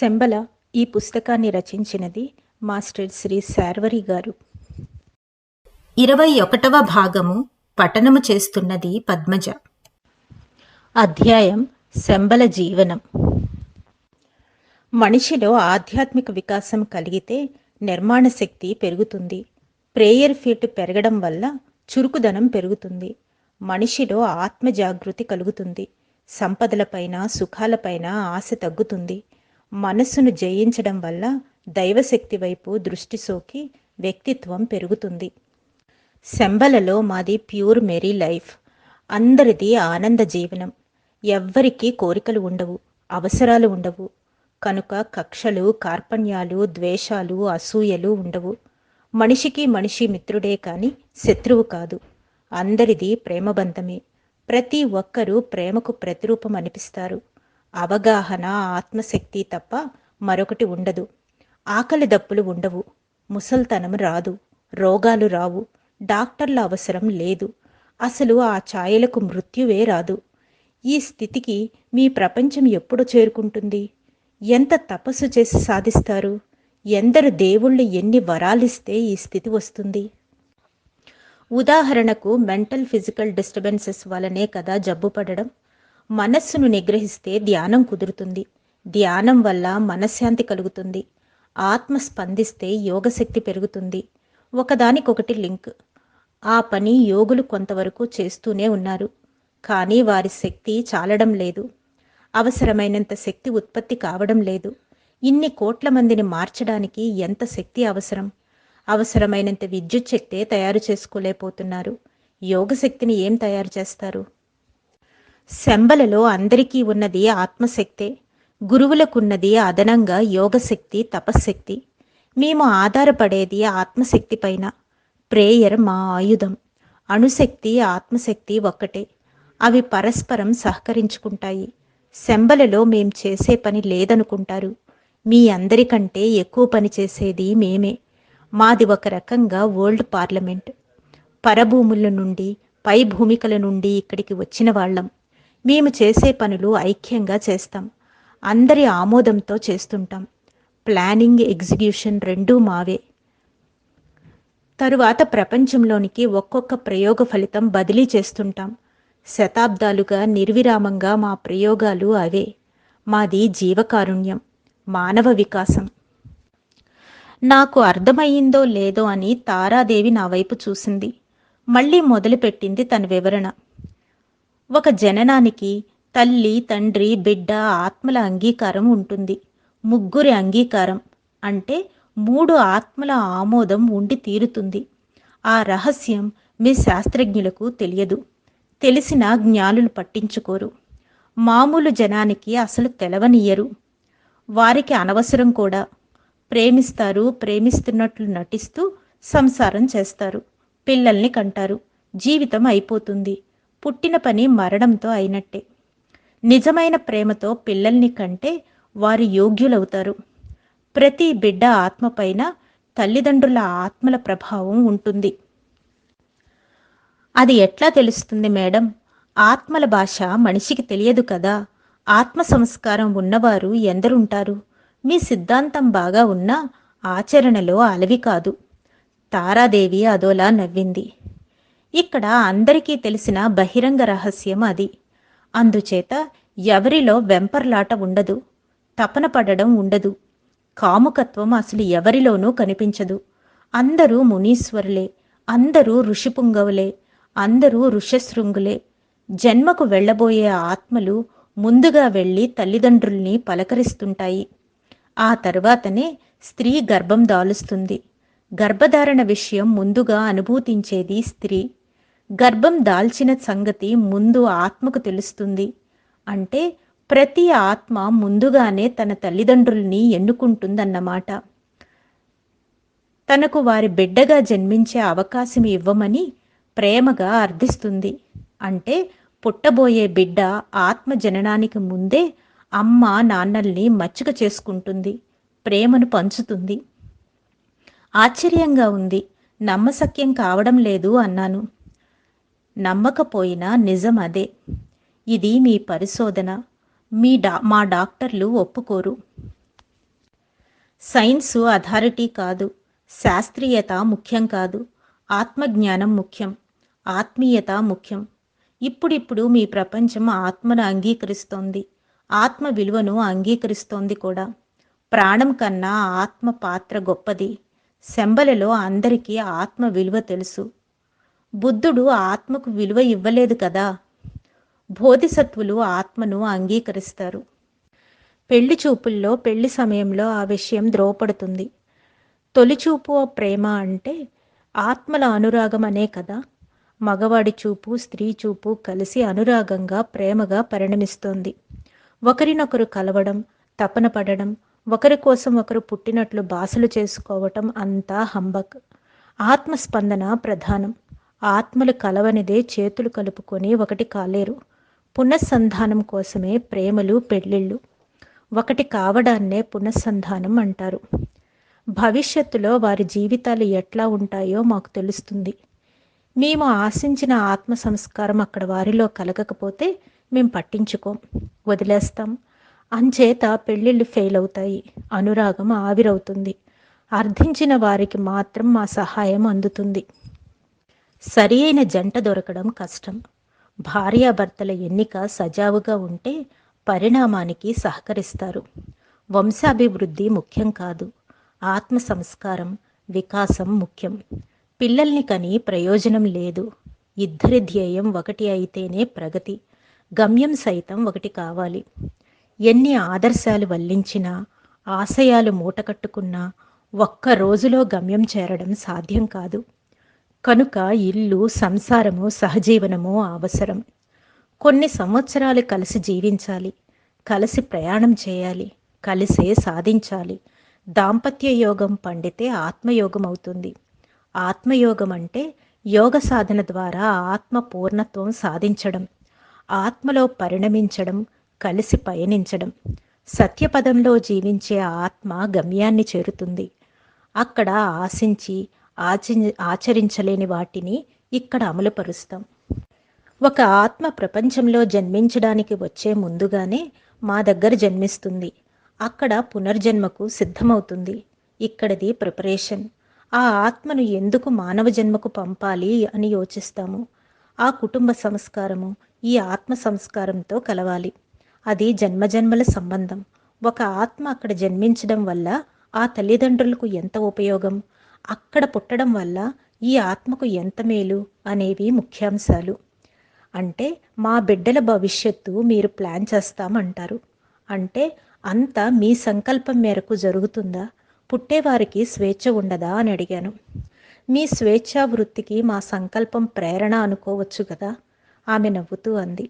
శంబల ఈ పుస్తకాన్ని రచించినది మాస్టర్ శ్రీ శార్వరి గారు. ఇరవై ఒకటవ భాగము పఠనము చేస్తున్నది పద్మజ. అధ్యాయం శంబల జీవనం. మనిషిలో ఆధ్యాత్మిక వికాసం కలిగితే నిర్మాణ శక్తి పెరుగుతుంది. ప్రేయర్ ఫీట్ పెరగడం వల్ల చురుకుదనం పెరుగుతుంది. మనిషిలో ఆత్మ జాగృతి కలుగుతుంది. సంపదలపైన సుఖాలపైన ఆశ తగ్గుతుంది. మనస్సును జయించడం వల్ల దైవశక్తి వైపు దృష్టి సోకి వ్యక్తిత్వం పెరుగుతుంది. శంబలలో మాది ప్యూర్ మెరీ లైఫ్. అందరిది ఆనంద జీవనం. ఎవ్వరికీ కోరికలు ఉండవు అవసరాలు ఉండవు. కనుక కక్షలు కార్పణ్యాలు ద్వేషాలు అసూయలు ఉండవు. మనిషికి మనిషి మిత్రుడే కాని శత్రువు కాదు. అందరిది ప్రేమబంధమే. ప్రతి ఒక్కరూ ప్రేమకు ప్రతిరూపం అనిపిస్తారు అవగాహన ఆత్మశక్తి తప్ప మరొకటి ఉండదు. ఆకలి దప్పులు ఉండవు. ముసల్తనం రాదు. రోగాలు రావు. డాక్టర్ల అవసరం లేదు. అసలు ఆ ఛాయలకు మృత్యువే రాదు. ఈ స్థితికి మీ ప్రపంచం ఎప్పుడు చేరుకుంటుంది? ఎంత తపస్సు చేసి సాధిస్తారు? ఎందరు దేవుళ్ళు ఎన్ని వరాలిస్తే ఈ స్థితి వస్తుంది? ఉదాహరణకు మెంటల్ ఫిజికల్ డిస్టర్బెన్సెస్ వలనే కదా జబ్బు పడడం. మనస్సును నిగ్రహిస్తే ధ్యానం కుదురుతుంది. ధ్యానం వల్ల మనశ్శాంతి కలుగుతుంది. ఆత్మ స్పందిస్తే యోగశక్తి పెరుగుతుంది. ఒకదానికొకటి లింక్. ఆ పని యోగులు కొంతవరకు చేస్తూనే ఉన్నారు. కానీ వారి శక్తి చాలడం లేదు. అవసరమైనంత శక్తి ఉత్పత్తి కావడం లేదు. ఇన్ని కోట్ల మందిని మార్చడానికి ఎంత శక్తి అవసరం? అవసరమైనంత విద్యుత్ శక్తే తయారు చేసుకోలేకపోతున్నారు. యోగశక్తిని ఏం తయారు చేస్తారు? శంబలలో అందరికీ ఉన్నది ఆత్మశక్తే గురువులకున్నది అదనంగా యోగశక్తి తపశ్శక్తి మేము ఆధారపడేది ఆత్మశక్తి పైన. ప్రేయర్ మా ఆయుధం. అణుశక్తి ఆత్మశక్తి ఒక్కటే. అవి పరస్పరం సహకరించుకుంటాయి. శంబలలో మేం చేసే పని లేదనుకుంటారు. మీ అందరికంటే ఎక్కువ పని చేసేది మేమే. మాది ఒక రకంగా వరల్డ్ పార్లమెంట్. పరభూముల నుండి పై భూమికల నుండి ఇక్కడికి వచ్చిన వాళ్ళం. మేము చేసే పనులు ఐక్యంగా చేస్తాం. అందరి ఆమోదంతో చేస్తుంటాం. ప్లానింగ్ ఎగ్జిక్యూషన్ రెండూ మావే. తరువాత ప్రపంచంలోనికి ఒక్కొక్క ప్రయోగ ఫలితం బదిలీ చేస్తుంటాం. శతాబ్దాలుగా నిర్విరామంగా మా ప్రయోగాలు అవే. మాది జీవకారుణ్యం మానవ వికాసం. నాకు అర్థమయ్యిందో లేదో అని తారాదేవి నా వైపు చూసింది. మళ్ళీ మొదలుపెట్టింది తన వివరణ. ఒక జననానికి తల్లి తండ్రి బిడ్డ ఆత్మల అంగీకారం ఉంటుంది. ముగ్గురి అంగీకారం అంటే మూడు ఆత్మల ఆమోదం ఉండి తీరుతుంది. ఆ రహస్యం మీ శాస్త్రజ్ఞులకు తెలియదు. తెలిసిన జ్ఞానులు పట్టించుకోరు. మామూలు జనానికి అసలు తెలవనియ్యరు వారికి అనవసరం కూడా. ప్రేమిస్తారు ప్రేమిస్తున్నట్లు నటిస్తూ సంసారం చేస్తారు. పిల్లల్ని కంటారు. జీవితం అయిపోతుంది. పుట్టిన పని మరణంతో అయినట్టే. నిజమైన ప్రేమతో పిల్లల్ని కంటే వారు యోగ్యులవుతారు. ప్రతి బిడ్డ ఆత్మపైన తల్లిదండ్రుల ఆత్మల ప్రభావం ఉంటుంది. అది ఎట్లా తెలుస్తుంది మేడం? ఆత్మల భాష మనిషికి తెలియదు కదా. ఆత్మ సంస్కారం ఉన్నవారు ఎందరుంటారు? మీ సిద్ధాంతం బాగా ఉన్నా ఆచరణలో అలవి కాదు. తారాదేవి అదోలా నవ్వింది. ఇక్కడ అందరికీ తెలిసిన బహిరంగ రహస్యం అది. అందుచేత ఎవరిలో వెంపర్లాట ఉండదు తపన పడడం ఉండదు కాముకత్వం అసలు ఎవరిలోనూ కనిపించదు. అందరూ మునీశ్వరులే అందరూ ఋషిపుంగవులే అందరూ ఋషశృంగులే. జన్మకు వెళ్ళబోయే ఆత్మలు ముందుగా వెళ్ళి తల్లిదండ్రుల్ని పలకరిస్తుంటాయి. ఆ తర్వాతనే స్త్రీ గర్భం దాలుస్తుంది. గర్భధారణ విషయం ముందుగా అనుభూతించేది స్త్రీ. గర్భం దాల్చిన సంగతి ముందు ఆత్మకు తెలుస్తుంది. అంటే ప్రతి ఆత్మ ముందుగానే తన తల్లిదండ్రుల్ని ఎన్నుకుంటుందన్నమాట. తనకు వారి బిడ్డగా జన్మించే అవకాశం ఇవ్వమని ప్రేమగా అర్థిస్తుంది. అంటే పుట్టబోయే బిడ్డ ఆత్మ జననానికి ముందే అమ్మ నాన్నల్ని మచ్చుక చేసుకుంటుంది ప్రేమను పంచుతుంది. ఆశ్చర్యంగా ఉంది. నమ్మసక్యం కావడం లేదు అన్నాను. నమ్మకపోయినా నిజం అదే. ఇది మీ పరిశోధన. మీ డా మా డాక్టర్లు ఒప్పుకోరు. సైన్సు అథారిటీ కాదు. శాస్త్రీయత ముఖ్యం కాదు. ఆత్మజ్ఞానం ముఖ్యం. ఆత్మీయత ముఖ్యం. ఇప్పుడిప్పుడు మీ ప్రపంచం ఆత్మను అంగీకరిస్తోంది. ఆత్మ విలువను అంగీకరిస్తోంది కూడా. ప్రాణం కన్నా ఆత్మ పాత్ర గొప్పది. శంబలలో అందరికీ ఆత్మ విలువ తెలుసు. బుద్ధుడు ఆత్మకు విలువ ఇవ్వలేదు కదా. బోధిసత్వులు ఆత్మను అంగీకరిస్తారు. పెళ్ళి చూపుల్లో పెళ్ళి సమయంలో ఆ విషయం ద్రోవపడుతుంది తొలిచూపు ప్రేమ అంటే ఆత్మల అనురాగం అనే కదా. మగవాడి చూపు స్త్రీ చూపు కలిసి అనురాగంగా ప్రేమగా పరిణమిస్తోంది. ఒకరినొకరు కలవడం తపన పడడం ఒకరి కోసం ఒకరు పుట్టినట్లు బాసలు చేసుకోవటం అంతా హంబక్. ఆత్మస్పందన ప్రధానం. ఆత్మలు కలవనిదే చేతులు కలుపుకొని ఒకటి కాలేరు. పునఃసంధానం కోసమే ప్రేమలు పెళ్ళిళ్ళు. ఒకటి కావడాన్నే పునఃసంధానం అంటారు. భవిష్యత్తులో వారి జీవితాలు ఎట్లా ఉంటాయో మాకు తెలుస్తుంది. మేము ఆశించిన ఆత్మ సంస్కారం అక్కడ వారిలో కలగకపోతే మేము పట్టించుకోం. వదిలేస్తాం. అంచేత పెళ్ళిళ్ళు ఫెయిల్ అవుతాయి. అనురాగం ఆవిరవుతుంది. అర్థించిన వారికి మాత్రం మా సహాయం అందుతుంది. సరి అయిన జంట దొరకడం కష్టం. భార్యాభర్తల ఎన్నిక సజావుగా ఉంటే పరిణామానికి సహకరిస్తారు. వంశాభివృద్ధి ముఖ్యం కాదు. ఆత్మ సంస్కారం వికాసం ముఖ్యం. పిల్లల్ని కని ప్రయోజనం లేదు. ఇద్దరి ధ్యేయం ఒకటి అయితేనే ప్రగతి. గమ్యం సైతం ఒకటి కావాలి. ఎన్ని ఆదర్శాలు వల్లించినా ఆశయాలు మూటకట్టుకున్నా ఒక్క రోజులో గమ్యం చేరడం సాధ్యం కాదు. కనుక ఇల్లు సంసారము సహజీవనము అవసరం. కొన్ని సంవత్సరాలు కలిసి జీవించాలి కలిసి ప్రయాణం చేయాలి కలిసే సాధించాలి. దాంపత్య యోగం పండితే ఆత్మయోగం అవుతుంది ఆత్మయోగం అంటే యోగ సాధన ద్వారా ఆత్మ పూర్ణత్వం సాధించడం ఆత్మలో పరిణమించడం కలిసి పయనించడం. సత్యపదంలో జీవించే ఆత్మ గమ్యాన్ని చేరుతుంది. అక్కడ ఆశించి ఆచి ఆచరించలేని వాటిని ఇక్కడ అమలుపరుస్తాం. ఒక ఆత్మ ప్రపంచంలో జన్మించడానికి వచ్చే ముందుగానే మా దగ్గర జన్మిస్తుంది. అక్కడ పునర్జన్మకు సిద్ధమవుతుంది. ఇక్కడిది ప్రిపరేషన్. ఆ ఆత్మను ఎందుకు మానవ జన్మకు పంపాలి అని యోచిస్తాము. ఆ కుటుంబ సంస్కారము ఈ ఆత్మ సంస్కారంతో కలవాలి. అది జన్మజన్మల సంబంధం. ఒక ఆత్మ అక్కడ జన్మించడం వల్ల ఆ తల్లిదండ్రులకు ఎంత ఉపయోగం? అక్కడ పుట్టడం వల్ల ఈ ఆత్మకు ఎంత మేలు అనేవి ముఖ్యాంశాలు. అంటే మా బిడ్డల భవిష్యత్తు మీరు ప్లాన్ చేస్తామంటారు. అంటే అంతా మీ సంకల్పం మేరకు జరుగుతుందా? పుట్టేవారికి స్వేచ్ఛ ఉండదా అని అడిగాను. మీ స్వేచ్ఛా వృత్తికి మా సంకల్పం ప్రేరణ అనుకోవచ్చు కదా? ఆమె నవ్వుతూ అంది.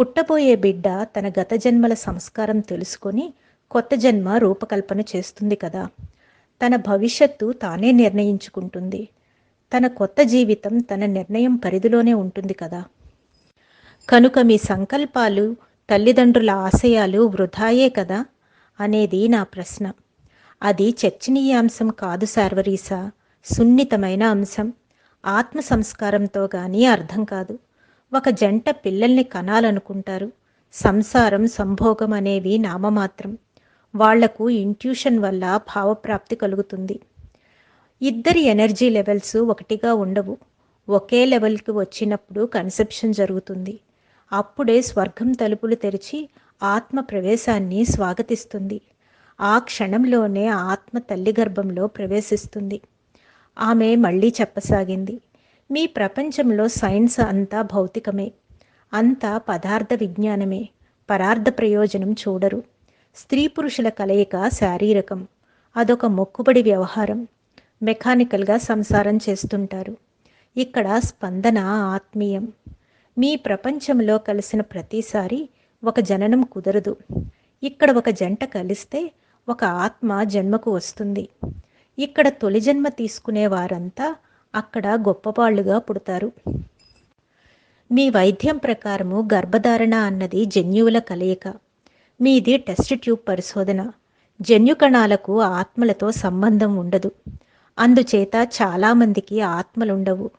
పుట్టబోయే బిడ్డ తన గత జన్మల సంస్కారం తెలుసుకొని కొత్త జన్మ రూపకల్పన చేస్తుంది కదా? తన భవిష్యత్తు తానే నిర్ణయించుకుంటుంది. తన కొత్త జీవితం తన నిర్ణయం పరిధిలోనే ఉంటుంది కదా. కనుక మీ సంకల్పాలు తల్లిదండ్రుల ఆశయాలు వృధాయే కదా అనేది నా ప్రశ్న. అది చర్చనీయాంశం కాదు సార్వరీస సున్నితమైన అంశం. ఆత్మ సంస్కారంతో కానీ అర్థం కాదు. ఒక జంట పిల్లల్ని కనాలనుకుంటారు. సంసారం సంభోగం అనేవి నామమాత్రం. వాళ్ళకు ఇంట్యూషన్ వల్ల భావప్రాప్తి కలుగుతుంది. ఇద్దరి ఎనర్జీ లెవెల్స్ ఒకటిగా ఉండవు. ఒకే లెవెల్కి వచ్చినప్పుడు కన్సెప్షన్ జరుగుతుంది. అప్పుడే స్వర్గం తలుపులు తెరిచి ఆత్మ ప్రవేశాన్ని స్వాగతిస్తుంది. ఆ క్షణంలోనే ఆత్మ తల్లి గర్భంలో ప్రవేశిస్తుంది. ఆమె మళ్ళీ చెప్పసాగింది మీ ప్రపంచంలో సైన్స్ అంతా భౌతికమే. అంతా పదార్థ విజ్ఞానమే. పరార్థ ప్రయోజనం చూడరు. స్త్రీ పురుషుల కలయిక శారీరకం. అదొక మొక్కుబడి వ్యవహారం. మెకానికల్గా సంసారం చేస్తుంటారు. ఇక్కడ స్పందన ఆత్మీయం. మీ ప్రపంచంలో కలిసిన ప్రతిసారి ఒక జననం కుదరదు. ఇక్కడ ఒక జంట కలిస్తే ఒక ఆత్మ జన్మకు వస్తుంది. ఇక్కడ తొలి జన్మ తీసుకునే వారంతా అక్కడ గొప్పవాళ్ళుగా పుడతారు. మీ వైద్యం ప్రకారము గర్భధారణ అన్నది జన్యువుల కలయిక. మీది టెస్ట్ ట్యూబ్ పరిశోధన. జన్యు కణాలకు ఆత్మలతో సంబంధం ఉండదు. అందుచేత చాలామందికి ఆత్మలుండవు.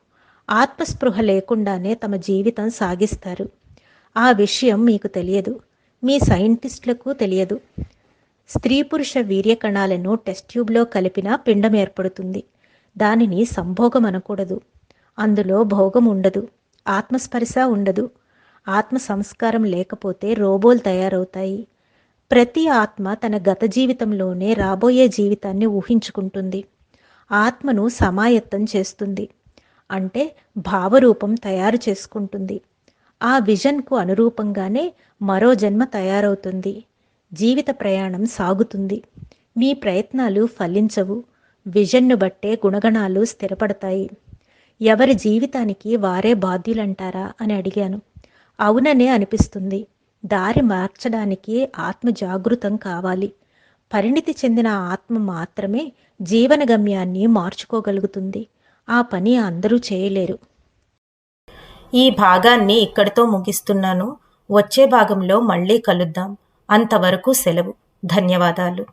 ఆత్మస్పృహ లేకుండానే తమ జీవితం సాగిస్తారు. ఆ విషయం మీకు తెలియదు. మీ సైంటిస్టులకు తెలియదు. స్త్రీ పురుష వీర్యకణాలను టెస్ట్ ట్యూబ్లో కలిపిన పిండం ఏర్పడుతుంది. దానిని సంభోగం అనకూడదు. అందులో భోగం ఉండదు. ఆత్మస్పర్శ ఉండదు. ఆత్మ సంస్కారం లేకపోతే రోబోలు తయారవుతాయి. ప్రతి ఆత్మ తన గత జీవితంలోనే రాబోయే జీవితాన్ని ఊహించుకుంటుంది. ఆత్మను సమాయత్తం చేస్తుంది. అంటే భావరూపం తయారు చేసుకుంటుంది. ఆ విజన్కు అనురూపంగానే మరో జన్మ తయారవుతుంది. జీవిత ప్రయాణం సాగుతుంది. మీ ప్రయత్నాలు ఫలించవు. విజన్ను బట్టే గుణగణాలు స్థిరపడతాయి. ఎవరి జీవితానికి వారే బాధ్యులంటారా అని అడిగాను. అవుననే అనిపిస్తుంది. దారి మార్చడానికి ఆత్మ జాగృతం కావాలి. పరిణితి చెందిన ఆత్మ మాత్రమే జీవన గమ్యాన్ని మార్చుకోగలుగుతుంది. ఆ పని అందరూ చేయలేరు. ఈ భాగాన్ని ఇక్కడితో ముగిస్తున్నాను. వచ్చే భాగంలో మళ్ళీ కలుద్దాం. అంతవరకు సెలవు. ధన్యవాదాలు.